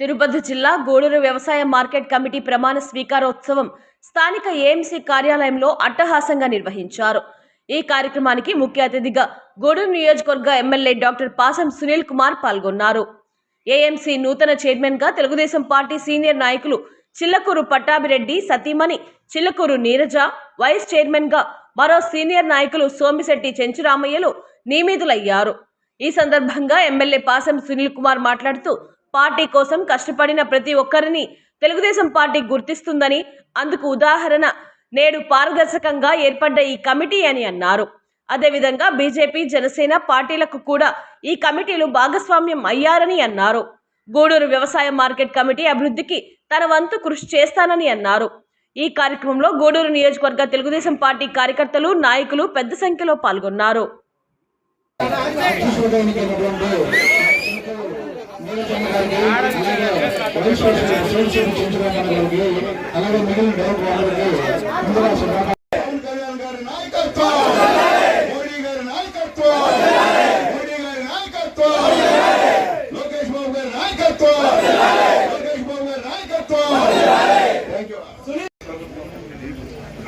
తిరుపతి జిల్లా గూడూరు వ్యవసాయ market committee ప్రమాణ స్వీకారోత్సవం స్థానిక ఏఎంసీ కార్యాలయంలో అట్టహాసంగా నిర్వహించారు. ఈ కార్యక్రమానికి ముఖ్య అతిథిగా గూడూరు నియోజకవర్గ ఎమ్మెల్యే డాక్టర్ పాసం సునీల్ కుమార్ పాల్గొన్నారు. ఏఎంసీ నూతన చైర్మన్గా తెలుగుదేశం పార్టీ సీనియర్ నాయకులు చిల్లకూరు పట్టాభిరెడ్డి సతీమణి చిల్లకూరు నీరజ వైస్ చైర్మన్గా మరో సీనియర్ నాయకులు సోమిశెట్టి చెంచురామయ్యలు నియమితులయ్యారు. ఈ సందర్భంగా ఎమ్మెల్యే పాసం సునీల్ కుమార్ మాట్లాడుతూ పార్టీ కోసం కష్టపడిన ప్రతి ఒక్కరిని తెలుగుదేశం పార్టీ గుర్తిస్తుందని అందుకు ఉదాహరణ నేడు పారదర్శకంగా ఏర్పడ్డ ఈ కమిటీ అని అన్నారు. అదేవిధంగా బీజేపీ జనసేన పార్టీలకు కూడా ఈ కమిటీలు భాగస్వామ్యం అయ్యారని అన్నారు. గూడూరు వ్యవసాయ మార్కెట్ కమిటీ అభివృద్ధికి తన వంతు కృషి చేస్తానని అన్నారు. ఈ కార్యక్రమంలో గూడూరు నియోజకవర్గ తెలుగుదేశం పార్టీ కార్యకర్తలు నాయకులు పెద్ద సంఖ్యలో పాల్గొన్నారు. అలాగే మిగిలిన డౌట్ వాళ్ళకి ముందుగా శుభాకాంక్షలు. పవన్ కళ్యాణ్ గారి నాయకత్వం మోడీ గారి నాయకత్వం మోడీ గారి నాయకత్వం లోకేష్ బాబు గారి నాయకత్వం లోకేష్ బాబు గారి నాయకత్వం థ్యాంక్ యూ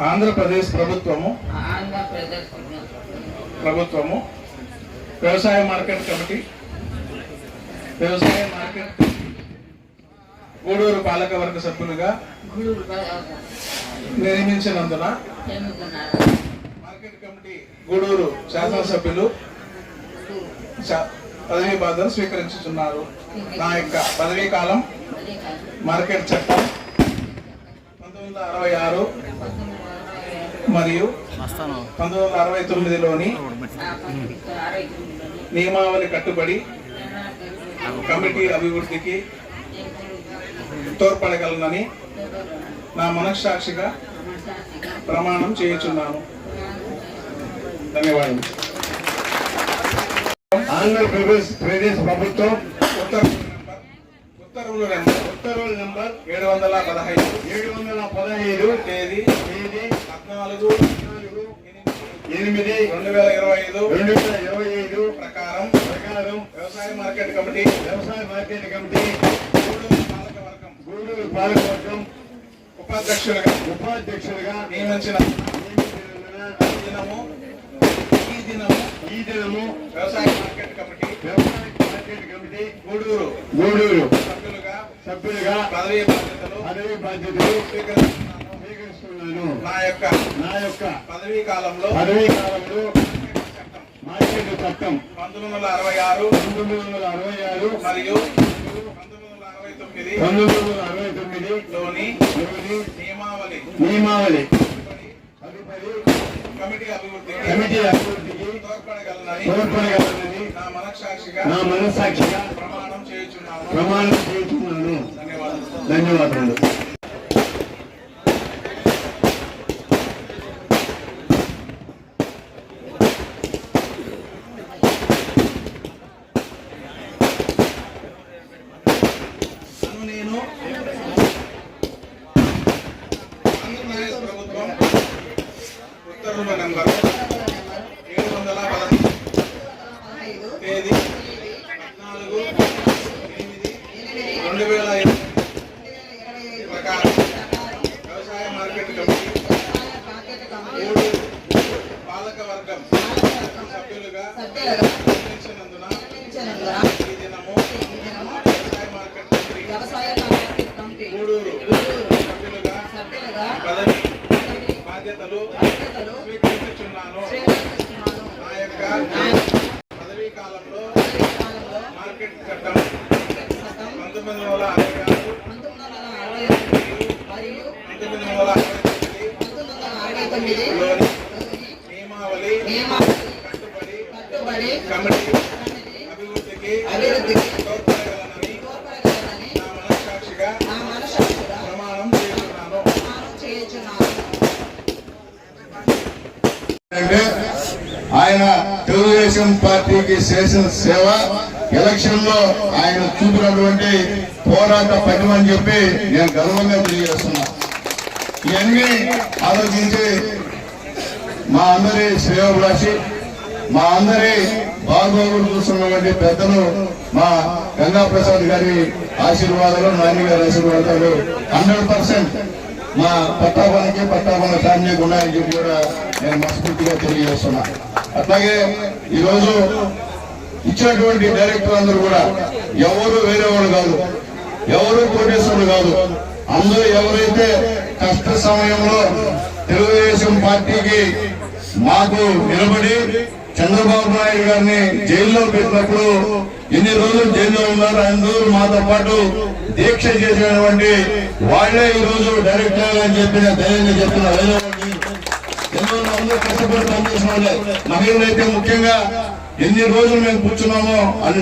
ఆంధ్రప్రదేశ్ ప్రభుత్వము. ప్రభుత్వము. వ్యవసాయ మార్కెట్ కమిటీ. వ్యవసాయ మార్కెట్ గూడూరు పాలకవర్గ సభ్యులుగా నియమించినందున ఎన్నుకున్నారు మార్కెట్ కమిటీ గూడూరు శాసనసభ్యులు శా- పదవీ బాధ్యతలు స్వీకరించుతున్నారు నా యొక్క పదవీ కాలం మార్కెట్ చట్టం పంతొమ్మిది వందల అరవై ఆరు మరియు పంతొమ్మిది వందల అరవై తొమ్మిదిలోని నియమావళి కట్టుబడి కమిటీ అభివృద్ధికి తోడ్పడగలనని నా మనస్సాక్షిగా ప్రమాణం చేయుచున్నాను. ధన్యవాదాలు ఆంధ్రప్రదేశ్ ప్రదేశ్ ప్రభుత్వం ఉత్తర్వులు నెంబర్ ఉత్తర్వులు నెంబర్ ఏడు వందల పదహైదు. ఏడు వందల పదహైదు తేదీ తేదీ పద్నాలుగు ఎనిమిది రెండు వేల ఇరవై ఐదు రెండు వేల ఇరవై ఐదు ప్రకారం ప్రకారం వ్యవసాయ మార్కెట్ కమిటీ వ్యవసాయ మార్కెట్ కమిటీ గూడూరు పాలకవర్గం గూడూరు పాలకవర్గం ఉపాధ్యక్షులుగా ఉపాధ్యక్షులుగా నియమించిన ఈ దినము ఈ దినము ఈ దినము వ్యవసాయ మార్కెట్ కమిటీ వ్యవసాయ మార్కెట్ కమిటీ గూడూరు గూడూరు సభ్యులుగా సభ్యులుగా పదవీ బాధ్యతలు పదవీ బాధ్యతలు స్వీకరిస్తున్నాను స్వీకరిస్తున్నాను నా యొక్క నా యొక్క పదవీ కాలంలో పదవీ కాలంలో మార్కెట్ చట్టం పంతొమ్మిది వందల అరవై ఆరు పంతొమ్మిది వందల అరవై ఆరు మరియు పంతొమ్మిది వందల అరవై తొమ్మిది లోని నియమావళి. నియమావళి. కమిటీ అభివృద్ధి కమిటీ అభివృద్ధికి తోడ్పడగలనని తోడ్పడగలనని నా మనస్సాక్షిగా నా మనస్సాక్షిగా ప్రమాణం చేయుచున్నాను. ప్రమాణం చేయుచున్నాను. ధన్యవాదాలు ధన్యవాదాలు నన్ను నేను ఆంధ్రప్రదేశ్ ప్రభుత్వం కుటుంబ నెంబర్. ఏడు వందల పదహైదు. తేదీ. పద్నాలుగు. ఎనిమిది. రెండు వేల ఇరవై ప్రకారం వ్యవసాయ మార్కెట్ కమిటీ మూడు పాలక వర్గం సభ్యులుగా నియమించినందున ఈ దినము వ్యవసాయ మార్కెట్ కమిటీ వ్యవసాయ మార్కెట్ కమిటీ గూడూరు సభ్యులుగా సభ్యులుగా పదవి బాధ్యతలు స్వీకరిస్తున్నాను. నా యొక్క పదవీ కాలంలో మార్కెట్ చట్టం పంతొమ్మిది వందల అరవై ఆరు పంతొమ్మిది వందల అరవై తొమ్మిది నియమావళి కట్టుబడి కమిటీ అభివృద్ధికి ఆయన తెలుగుదేశం పార్టీకి చేసిన సేవ ఎలక్షన్లో ఆయన చూపినటువంటి పోరాట పనిమని చెప్పి నేను గర్వంగా తెలియజేస్తున్నా. ఇవన్నీ ఆలోచించి మా అందరి శ్రేయోభిలాషి మా అందరి బాగోగులు చూస్తున్నటువంటి పెద్దలు మా గంగా ప్రసాద్ గారి ఆశీర్వాదాలు నాని గారి ఆశీర్వాదాలు హండ్రెడ్ పర్సెంట్ మా పట్టాభానికి పట్టాభాన ఫ్యామిలీకి ఉన్నాయని చెప్పి కూడా నేను మనస్ఫూర్తిగా తెలియజేస్తున్నా. అట్లాగే ఈరోజు ఇచ్చినటువంటి డైరెక్టర్ అందరూ కూడా ఎవరు వేరే వాళ్ళు కాదు ఎవరు కోటేశ్వరుడు కాదు అందరూ ఎవరైతే కష్ట సమయంలో తెలుగుదేశం పార్టీకి మాకు నిలబడి చంద్రబాబు నాయుడు గారిని జైల్లో పెట్టినప్పుడు ఎన్ని రోజులు జైల్లో ఉన్నారు. అన్ని రోజులు మాతో పాటు దీక్ష చేసినటువంటి వాళ్ళే ఈ రోజు డైరెక్టర్ అని చెప్పిన ధైర్యంగా చెప్తున్న ఎన్నో అందరూ కష్టపడి పనిచేసిన వాళ్ళే. మహిళలు అయితే ముఖ్యంగా ఎన్ని రోజులు మేము కూర్చున్నామో అన్ని